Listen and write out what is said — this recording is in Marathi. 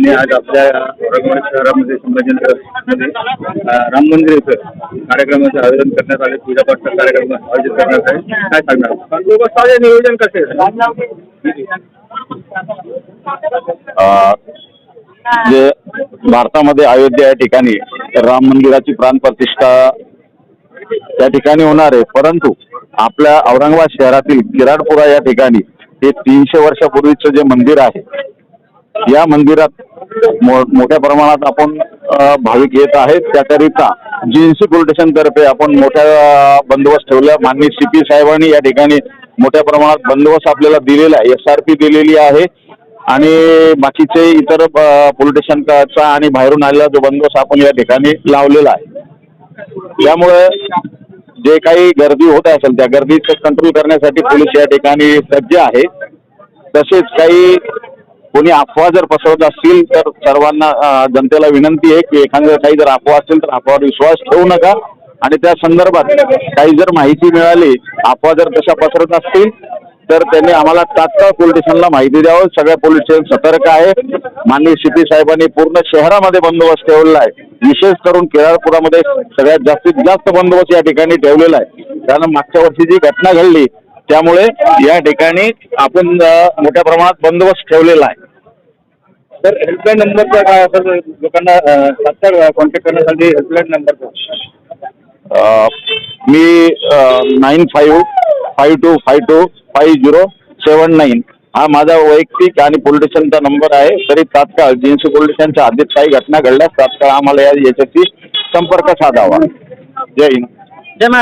यांनी आज आपल्या औरंगाबाद शहरामध्ये संभाजीनगरमध्ये राम मंदिर इथं कार्यक्रमाचं आयोजन करण्यात आले. पूजापाठचा कार्यक्रम आयोजित करण्यात आहे काय सांगणार? बंदोबस्ताचे नियोजन कसे जे भारतामध्ये अयोध्या या ठिकाणी राम मंदिराची प्राणप्रतिष्ठा त्या ठिकाणी होणार आहे. परंतु आपल्या औरंगाबाद शहरातील किराडपुरा या ठिकाणी हे तीनशे वर्षापूर्वीचं जे मंदिर आहे या मंदिरात मोठ्या प्रमाणात आपण भाविक येत आहेत. त्याकरिता जीएनसी पोलीस तर्फे आपण मोठ्या बंदोबस्त ठेवला. माननीय सी पी साहेबांनी या ठिकाणी मोठ्या प्रमाणात बंदोबस्त आपल्याला दिलेला आहे. एस आर पी दिलेली आहे. आणि बाकीचे इतर पोलिटेशनचा आणि बाहेरून आलेला जो बंदोबस्त आपण या ठिकाणी लावलेला आहे. त्यामुळे जे काही गर्दी होत असेल त्या गर्दीचं कंट्रोल करण्यासाठी पोलीस या ठिकाणी सज्ज आहे. तसेच काही कोणी अफवा जर पसरवत असतील तर सर्वांना जनतेला विनंती आहे की एखाद्या काही जर अफवा असतील तर अफवावर विश्वास ठेवू नका. आणि त्या संदर्भात काही जर माहिती मिळाली अफवा जर तशा पसरत असतील तर त्यांनी आम्हाला तात्काळ पोलीस स्टेशनला माहिती द्यावं. सगळ्या पोलीस स्टेशन सतर्क आहे. माननीय सिटी साहेबांनी पूर्ण शहरामध्ये बंदोबस्त ठेवलेला आहे. विशेष करून केरळपुरामध्ये सगळ्यात जास्तीत जास्त बंदोबस्त या ठिकाणी ठेवलेला आहे. कारण मागच्या वर्षी जी घटना घडली त्यामुळे या ठिकाणी आपण मोठ्या प्रमाणात बंदोबस्त ठेवलेला आहे. तर हेल्पलाईन नंबरचा काय असेल लोकांना कॉन्टॅक्ट करण्यासाठी हेल्पलाईन नंबरचा अ, मी nine five five two five two five zero seven nine हा माझा वैयक्तिक आणि पोलीस स्टेशनचा नंबर आहे. तरी तात्काळ जीएनसी पोलीस स्टेशनच्या हद्दीत काही घटना घडल्यास तात्काळ आम्हाला या याच्याशी संपर्क साधावा. जय हिंद. जय महाराज